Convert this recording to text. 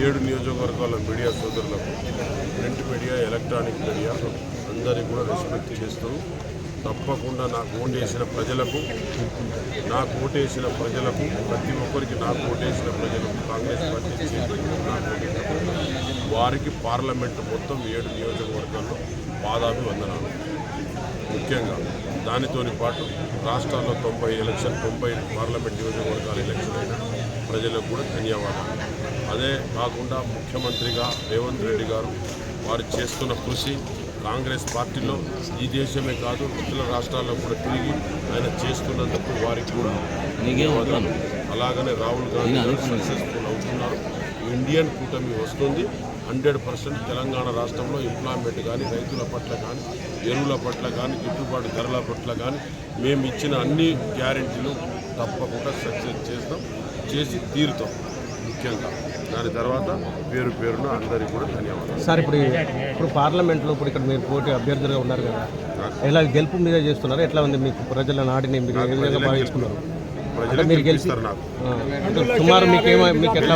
ఏడు నియోజకవర్గాల మీడియా సోదరులకు ప్రింట్ మీడియా ఎలక్ట్రానిక్ మీడియా అందరికీ కూడా రెస్పెక్ట్ చేస్తూ తప్పకుండా నాకు ఓటేసిన ప్రజలకు నాకు ఓటేసిన ప్రజలకు ప్రతి ఒక్కరికి నాకు ఓటేసిన ప్రజలకు కాంగ్రెస్ పార్టీ వారికి పార్లమెంటు మొత్తం ఏడు నియోజకవర్గాల్లో పాదాభి వందనాలు ముఖ్యంగా దానితోని పాటు రాష్ట్రాల్లో తొంభై ఎలక్షన్ తొంభై పార్లమెంట్ నియోజకవర్గాల ఎలక్షన్ అయిన ప్రజలకు కూడా ధన్యవాదాలు. అదే కాకుండా ముఖ్యమంత్రిగా రేవంత్ రెడ్డి గారు వారు చేస్తున్న కృషి కాంగ్రెస్ పార్టీలో ఈ దేశమే కాదు ఇతర రాష్ట్రాల్లో కూడా తిరిగి ఆయన చేస్తున్నందుకు వారికి కూడా ధన్యవాదాలు. అలాగనే రాహుల్ గాంధీ గారు సక్సెస్ఫుల్ అవుతున్నారు. ఇండియన్ కూటమి వస్తుంది. హండ్రెడ్ పర్సెంట్ తెలంగాణ రాష్ట్రంలో ఎంప్లాయ్మెంట్ కానీ రైతుల పట్ల కానీ ఎరువుల పట్ల కానీ గిట్టుబాటు ధరల పట్ల కానీ మేము ఇచ్చిన అన్ని గ్యారెంటీలు తప్పకుండా సక్సెస్ చేస్తాం. చేసి తీరుతాం ముఖ్యంగా. దాని తర్వాత పేరు పేరున అందరికీ కూడా ధన్యవాదాలు. సార్ ఇప్పుడు ఇప్పుడు పార్లమెంట్లో ఇప్పుడు ఇక్కడ మీరు పోటీ అభ్యర్థులుగా ఉన్నారు కదా. ఎలా గెలుపు మీద చేస్తున్నారు? ఎట్లా ఉంది మీకు ప్రజల నాడిని మీరు ఏ విధంగా భావించుకున్నారు ప్రజలు మీరు గెలిచి గెలిపిస్తారు నాకు. సుమారు మీకు ఏమో మీకు ఎట్లా